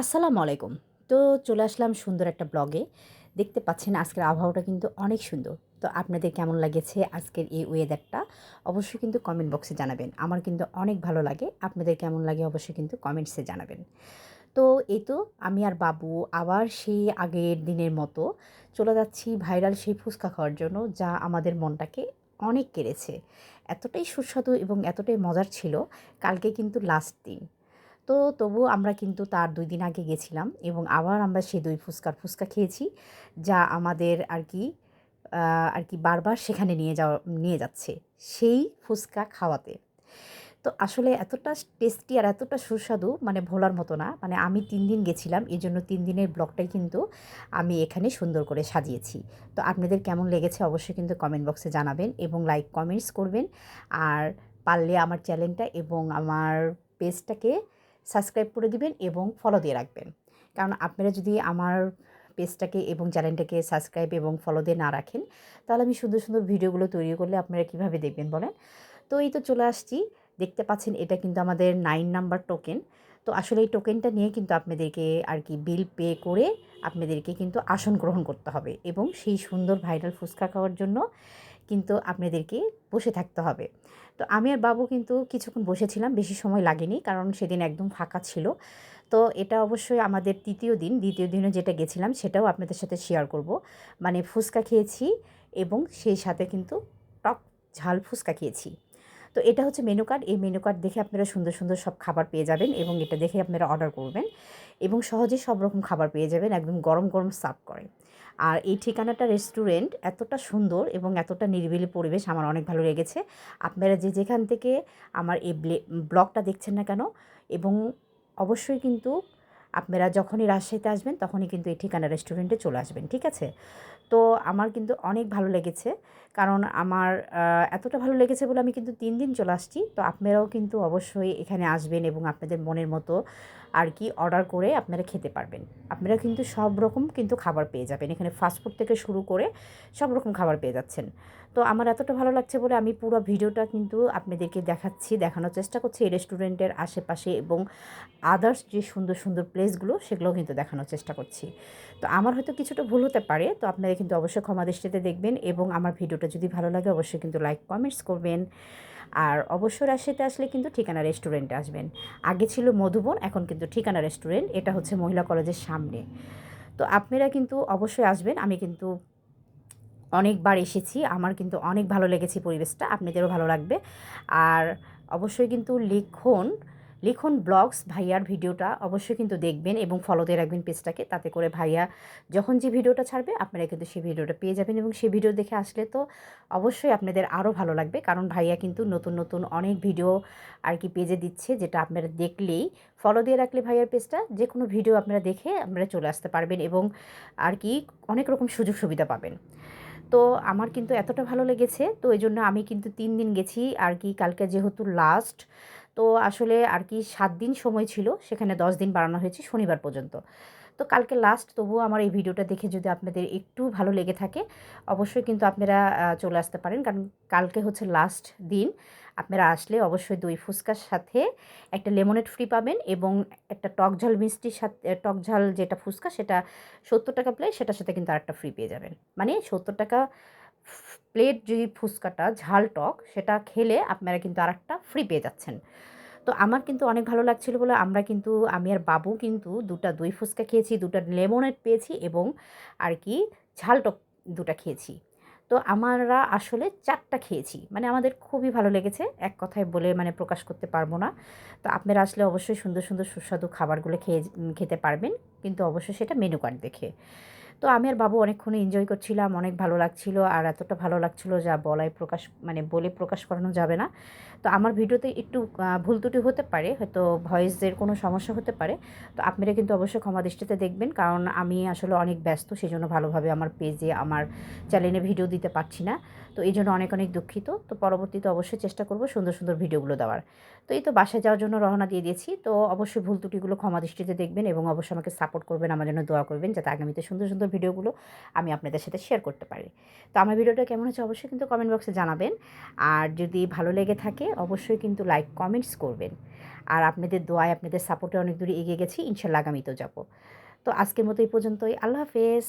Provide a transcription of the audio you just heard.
আসসালামু আলাইকুম। তো চলে আসলাম সুন্দর একটা ব্লগে। দেখতে পাচ্ছেন আজকের আবহাওয়াটা কিন্তু অনেক সুন্দর। তো আপনাদের কেমন লাগেছে আজকের এই ওয়েদারটা অবশ্যই কিন্তু কমেন্ট বক্সে জানাবেন। আমার কিন্তু অনেক ভালো লাগে। আপনাদের কেমন লাগে অবশ্যই কিন্তু কমেন্টসে জানাবেন। তো এই তো আমি আর বাবু আবার সেই আগের দিনের মতো চলে যাচ্ছি ভাইরাল সেই ফুচকা খাওয়ার জন্য, যা আমাদের মনটাকে অনেক কেড়েছে। এতটাই সুস্বাদু এবং এতটাই মজার ছিল। কালকে কিন্তু লাস্ট দিন। তো তবুও আমরা কিন্তু তার দুই দিন আগে গেছিলাম এবং আবার আমরা সে দই ফুচকার ফুচকা খেয়েছি, যা আমাদের আর কি আর কি বারবার সেখানে নিয়ে যাওয়া, নিয়ে যাচ্ছে সেই ফুচকা খাওয়াতে। তো আসলে এতটা টেস্টি আর এতটা সুস্বাদু মানে ভোলার মতো না মানে আমি তিন দিন গেছিলাম এই জন্য তিন দিনের ব্লগটাই কিন্তু আমি এখানে সুন্দর করে সাজিয়েছি। তো আপনাদের কেমন লেগেছে অবশ্যই কিন্তু কমেন্ট বক্সে জানাবেন এবং লাইক, কমেন্টস করবেন। আর পারলে আমার চ্যানেলটা এবং আমার পেজটাকে সাবস্ক্রাইব করে দিবেন এবং ফলো দিয়ে রাখবেন। কারণ আপনারা যদি আমার পেজটাকে এবং চ্যানেলটাকে সাবস্ক্রাইব এবং ফলো দিয়ে না রাখেন, তাহলে আমি সুন্দর সুন্দর ভিডিওগুলো তৈরি করলে আপনারা কীভাবে দেখবেন বলেন? তো এই তো চলে আসছি। দেখতে পাচ্ছেন এটা কিন্তু আমাদের নাইন নাম্বার টোকেন তো আসলে এই টোকেনটা নিয়ে কিন্তু আপনাদেরকে আর কি বিল পে করে আপনাদেরকে কিন্তু আসন গ্রহণ করতে হবে এবং সেই সুন্দর ভাইরাল ফুচকা খাওয়ার জন্য কিন্তু আপনাদেরকে বসে থাকতে হবে। তো আমি আর বাবু কিন্তু কিছুক্ষণ বসেছিলাম, বেশি সময় লাগেনি কারণ সেদিন একদম ফাঁকা ছিল। তো এটা অবশ্যই আমাদের তৃতীয় দিন, দ্বিতীয় দিনও যেটা গেছিলাম সেটাও আপনাদের সাথে শেয়ার করব। মানে ফুচকা খেয়েছি এবং সেই সাথে কিন্তু টক ঝাল ফুচকা খেয়েছি। তো এটা হচ্ছে মেনু কার্ড এই মেনু কার্ড দেখে আপনারা সুন্দর সুন্দর সব খাবার পেয়ে যাবেন এবং এটা দেখে আপনারা অর্ডার করবেন এবং সহজে সব রকম খাবার পেয়ে যাবেন, একদম গরম গরম সার্ভ করে আর এই ঠিকানাটা রেস্টুরেন্ট এতটা সুন্দর এবং এতটা নিরিবিলি পরিবেশ আমার অনেক ভালো লেগেছে। আপনারা যে যেখান থেকে আমার এই ব্লগটা দেখছেন না কেন, এবং অবশ্যই কিন্তু আপনারা যখনই রাজশাহীতে আসবেন, তখনই কিন্তু এই ঠিকানা রেস্টুরেন্টে চলে আসবেন, ঠিক আছে? তো আমার কিন্তু অনেক ভালো লেগেছে, কারণ আমার এতটা ভালো লেগেছে বলে আমি কিন্তু তিন দিন চলে আসছি। তো আপনারাও কিন্তু অবশ্যই এখানে আসবেন এবং আপনাদের মনের মতো আর কি অর্ডার করে আপনারা খেতে পারবেন। আপনারা কিন্তু সব রকম কিন্তু খাবার পেয়ে যাবেন। এখানে ফাস্টফুড থেকে শুরু করে সব রকম খাবার পেয়ে যাচ্ছেন। তো আমার এতটা ভালো লাগছে বলে আমি পুরো ভিডিওটা কিন্তু আপনাদেরকে দেখাচ্ছি, দেখানোর চেষ্টা করছি এই রেস্টুরেন্টের আশেপাশে এবং আদার্স যে সুন্দর সুন্দর প্লেসগুলো সেগুলোও কিন্তু দেখানোর চেষ্টা করছি। তো আমার হয়তো কিছুটা ভুল হতে পারে, তো আপনারা কিন্তু অবশ্যই ক্ষমা দৃষ্টিতে দেখবেন এবং আমার ভিডিওটা যদি ভালো লাগে অবশ্যই কিন্তু লাইক কমেন্টস করবেন। আর অবশ্যই রাজশাহীতে আসলে কিন্তু ঠিকানা রেস্টুরেন্টে আসবেন। আগে ছিল মধুবন, এখন কিন্তু ঠিকানা রেস্টুরেন্ট, এটা হচ্ছে মহিলা কলেজের সামনে। তো আপনারা কিন্তু অবশ্যই আসবেন, আমি কিন্তু অনেকবার এসেছি। আমার কিন্তু অনেক ভালো লেগেছে পরিবেশটা। আপনাদেরও ভালো লাগবে। আর অবশ্যই কিন্তু লিখন, লিখুন ব্লগস ভাইয়ার ভিডিওটা অবশ্যই কিন্তু দেখবেন এবং ফলো দিয়ে রাখবেন পেজটাকে। তাতে করে ভাইয়া যখন যে ভিডিওটা ছাড়বে, আপনারা কিন্তু সেই ভিডিওটা পেয়ে যাবেন এবং সেই ভিডিও দেখে আসলে তো অবশ্যই আপনাদের আরও ভালো লাগবে। কারণ ভাইয়া কিন্তু নতুন নতুন অনেক ভিডিও আর কি পেজে দিচ্ছে যেটা আপনারা দেখলেই ফলো দিয়ে রাখলে ভাইয়ার পেজটা যে কোনো ভিডিও আপনারা দেখে আপনারা চলে আসতে পারবেন এবং আর কি অনেক রকম সুযোগ সুবিধা পাবেন। তো আমার কিন্তু এতটা ভালো লেগেছে। তো এই জন্য আমি কিন্তু তিন দিন গেছি আর কি কালকে যেহেতু লাস্ট তো আসলে আর কি সাত দিন সময় ছিল, সেখানে দশ দিন বাড়ানো হয়েছে শনিবার পর্যন্ত। তো কালকে লাস্ট তবুও আমার এই ভিডিওটা দেখে যদি আপনাদের একটু ভালো লেগে থাকে, অবশ্যই কিন্তু আপনারা চলে আসতে পারেন। কারণ কালকে হচ্ছে লাস্ট দিন। আপনারা আসলে অবশ্যই দই ফুচকার সাথে একটা লেমনেড ফ্রি পাবেন এবং একটা টক ঝাল মিষ্টির সাথে টক ঝাল যেটা ফুচকা সেটা সত্তর টাকা প্লেট সেটার সাথে কিন্তু আরেকটা ফ্রি পেয়ে যাবেন। মানে সত্তর টাকা প্লেট যদি ফুচকাটা ঝাল টক, সেটা খেলে আপনারা কিন্তু আরেকটা ফ্রি পেয়ে যাচ্ছেন। তো আমার কিন্তু অনেক ভালো লাগছিল বলে আমরা কিন্তু, আমি আর বাবু কিন্তু দুটা দই ফুচকা খেয়েছি, দুটা লেমনেড পেয়েছি এবং আর কি ঝাল টক দুটা খেয়েছি। তো আমরা আসলে চারটা খেয়েছি মানে আমাদের খুবই ভালো লেগেছে, এক কথায় বলে মানে প্রকাশ করতে পারব না। তো আপনারা আসলে অবশ্যই সুন্দর সুন্দর সুস্বাদু খাবারগুলো খেয়ে খেতে পারবেন, কিন্তু অবশ্যই সেটা মেনু কার্ড দেখে। তো আমি আর বাবু অনেকক্ষণ এনজয় করছিলাম, অনেক ভালো লাগছিল আর এতটা ভালো লাগছিল যা বলায় প্রকাশ মানে বলে প্রকাশ করানো যাবে না। তো আমার ভিডিওতে একটু ভুল ত্রুটি হতে পারে, হয়তো ভয়েসের কোনো সমস্যা হতে পারে। তো আপনারা কিন্তু অবশ্যই ক্ষমা দৃষ্টিতে দেখবেন, কারণ আমি আসলে অনেক ব্যস্ত সেই জন্য ভালোভাবে আমার পেজে আমার চ্যানেলে ভিডিও দিতে পারছি না। তো এই জন্য অনেক অনেক দুঃখিত। তো পরবর্তীতে অবশ্যই চেষ্টা করব সুন্দর সুন্দর ভিডিওগুলো দেওয়ার। তো এই তো বাসায় যাওয়ার জন্য রওনা দিয়ে দিয়েছি। তো অবশ্যই ভুল ত্রুটিগুলো ক্ষমা দৃষ্টিতে দেখবেন এবং অবশ্যই আমাকে সাপোর্ট করবেন, আমার জন্য দোয়া করবেন, যাতে আগামীতে সুন্দর সুন্দর ভিডিওগুলো আমি আপনাদের সাথে শেয়ার করতে পারি। তো আমার ভিডিওটা কেমন হচ্ছে অবশ্যই কিন্তু কমেন্ট বক্সে জানাবেন। আর যদি ভালো লেগে থাকে, অবশ্যই কিন্তু লাইক কমেন্টস করবেন। আর আপনাদের দোয়ায়, আপনাদের সাপোর্টে অনেক দূরে এগিয়ে গেছি, ইনশাল্লাহ আগামীতেও যাব। তো আজকের মতো এই পর্যন্তই। আল্লাহ হাফেজ।